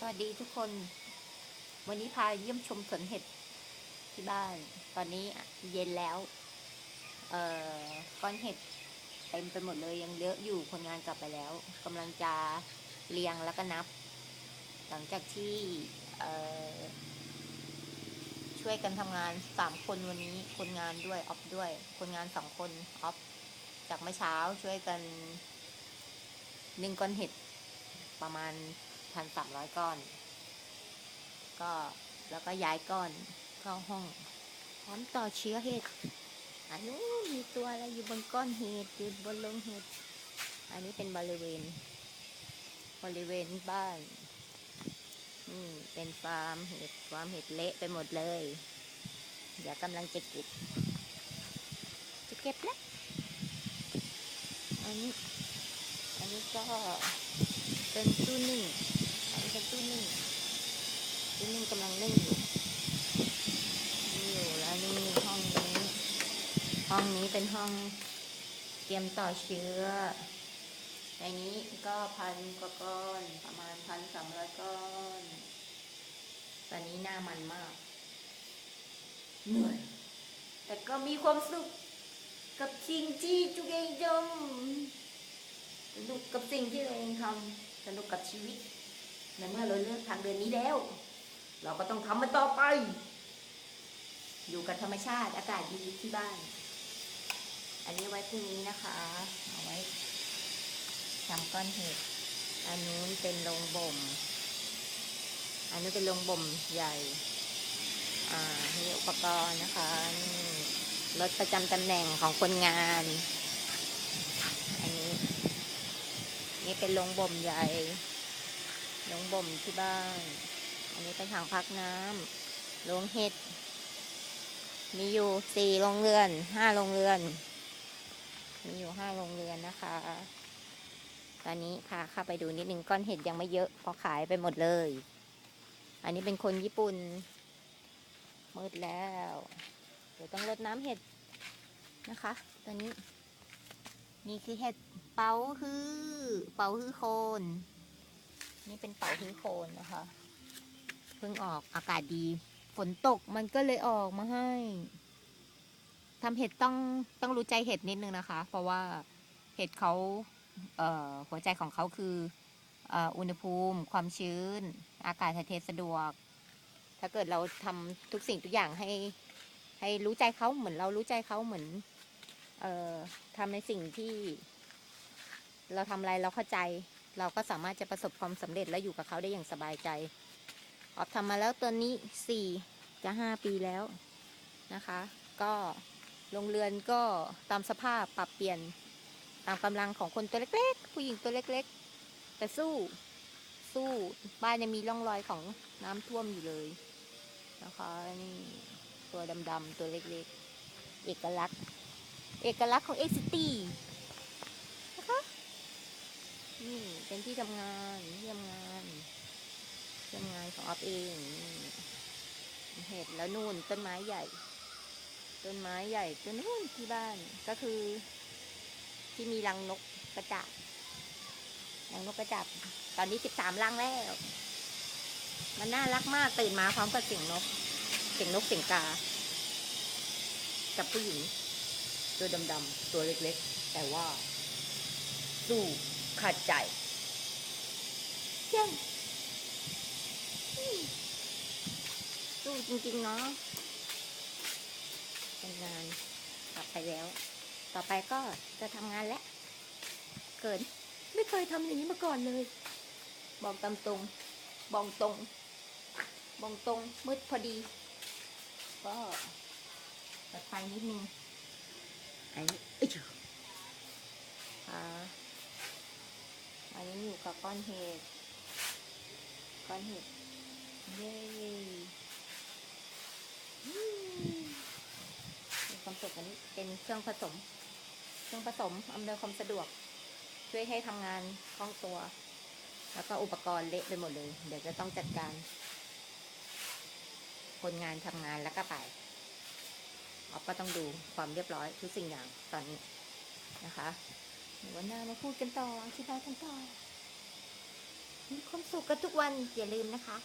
สวัสดีทุกคน วันนี้พาเยี่ยมชมสวนเห็ดที่บ้าน ตอนนี้เย็นแล้ว เอ่อก้อนเห็ดเต็มไปหมดเลยยังเยอะอยู่คนงานกลับไปแล้วกำลังจะเรียงแล้วก็นับ หลังจากที่เอ่อช่วยกันทำงานสามคนวันนี้คนงานด้วยออฟด้วย คนงานสองคนออฟจากเมื่อเช้าช่วยกันหนึ่งก้อนเห็ดประมาณ พันสามร้อยก้อน ก็แล้วก็ย้ายก้อนเข้าห้องพร้อมต่อเชื้อเห็ดอันนู้นมีตัวอะไรอยู่บนก้อนเห็ดอยู่บนลงเห็ด อันนี้เป็นบริเวณ บริเวณบ้านนี่เป็นฟาร์มเห็ดฟาร์มเห็ดเละไปหมดเลย เดี๋ยวกำลังจะเก็บจะเก็บแล้วอันนี้ อันนี้ก็เป็นตู้นึ่ง นี่เป็นตู้นึ่งตู้นึ่งกำลังนึ่งอยู่นี่อยู่แล้วนี่ห้องนี้ ห้องนี้เป็นห้องเตรียมต่อเชื้อ ในนี้ก็พันกว่าก้อนประมาณพันสามร้อยก้อนตอนนี้หน้ามันมาก เหนื่อย แต่ก็มีความสุขกับสิ่งที่จุกเองจมสนุกกับสิ่งที่เราเองทำสนุกกับชีวิต ในเมื่อเราเลือกทางเดินนี้แล้ว เราก็ต้องทำมันต่อไป อยู่กับธรรมชาติอากาศดีที่บ้าน อันนี้ไว้พรุ่งนี้นะคะ เอาไว้ทำก้อนเห็ดอันนู้นเป็นโรงบ่ม อันนี้เป็นโรงบ่มใหญ่ อ่านี่อุปกรณ์นะคะนี่รถประจำตำแหน่งของคนงาน อันนี้ นี่เป็นโรงบ่มใหญ่ โรงบ่มที่บ้าน อันนี้เป็นถังพักน้ำโรงเห็ด มีอยู่สี่โรงเรือน ห้าโรงเรือน มีอยู่ห้าโรงเรือนนะคะ ตอนนี้พาเข้าไปดูนิดนึงก้อนเห็ดยังไม่เยอะเพราะขายไปหมดเลย อันนี้เป็นคนญี่ปุ่น มืดแล้ว เดี๋ยวต้องรดน้ำเห็ดนะคะ ตอนนี้ นี่คือเห็ดเป๋าฮือ เป๋าฮือโคน นี่เป็นเป๋าฮือโคนนะคะ เพิ่งออกอากาศดี ฝนตกมันก็เลยออกมาให้ทำเห็ดต้องต้องรู้ใจเห็ดนิดนึงนะคะ เพราะว่าเห็ดเขาเหัวใจของเขาคืออ,อุณหภูมิ ความชื้น อากาศถ่ายเทสะดวก ถ้าเกิดเราทำทุกสิ่งทุกอย่างให้ ให้รู้ใจเขาเหมือนเรารู้ใจเขาเหมือน เอ่อทำในสิ่งที่ เราทำอะไรเราเข้าใจ เราก็สามารถจะประสบความสำเร็จและอยู่กับเขาได้อย่างสบายใจออฟทำมาแล้วตัวนี้สี่จะห้าปีแล้วนะคะ ก็โรงเรือนก็ตามสภาพปรับเปลี่ยนตามกำลังของคนตัวเล็กๆ ผู้หญิงตัวเล็กๆ แต่สู้สู้บ้านยังมีร่องรอยของน้ำท่วมอยู่เลยนะคะนี่ตัวดำๆตัวเล็กๆ เอกลักษณ์ เอกลักษณ์ของเอ็กซิตี้ นี่เป็นที่ทำงานที่ทำงานทำงานของออฟเองเห็ดแล้วนู่นต้นไม้ใหญ่ ต้นไม้ใหญ่ต้นนู่นที่บ้านก็คือ ที่มีรังนกกระจาบรังนกกระจาบตอนนี้สิบสามรังแล้ว มันน่ารักมากตื่นมาพร้อมกับเสียงนก เสียงนกเสียงกา กับผู้หญิงตัวดำๆตัวเล็กๆ แต่ว่าสู้ ขาดใจเจ้งอืมสู้จริงๆเนาะทำงานกลับไปแล้ว ต่อไปก็จะทำงานแล้ว เกิน ไม่เคยทำอย่างนี้มาก่อนเลย บอกตามตรงบอกตรงบอกตรงมืดพอดี ก็ตัดไฟนิดนึงไอ้เอ้ยอ่า อันนี้อยู่กับก้อนเห็ด ก้อนเห็ด เย้อืมมีความสุขอันนี้เป็นเครื่องผสม เครื่องผสมอำนวยความสะดวก ช่วยให้ทำงานคล่องตัว แล้วก็อุปกรณ์เละไปหมดเลย เดี๋ยวจะต้องจัดการ คนงานทำงานแล้วก็ไปออฟก็ต้องดูความเรียบร้อยทุกสิ่งอย่างตอนนี้นะคะ เดี๋ยววันหน้ามาพูดกันต่ออธิบายกันต่อมีความสุขกันทุกวันอย่าลืมนะคะ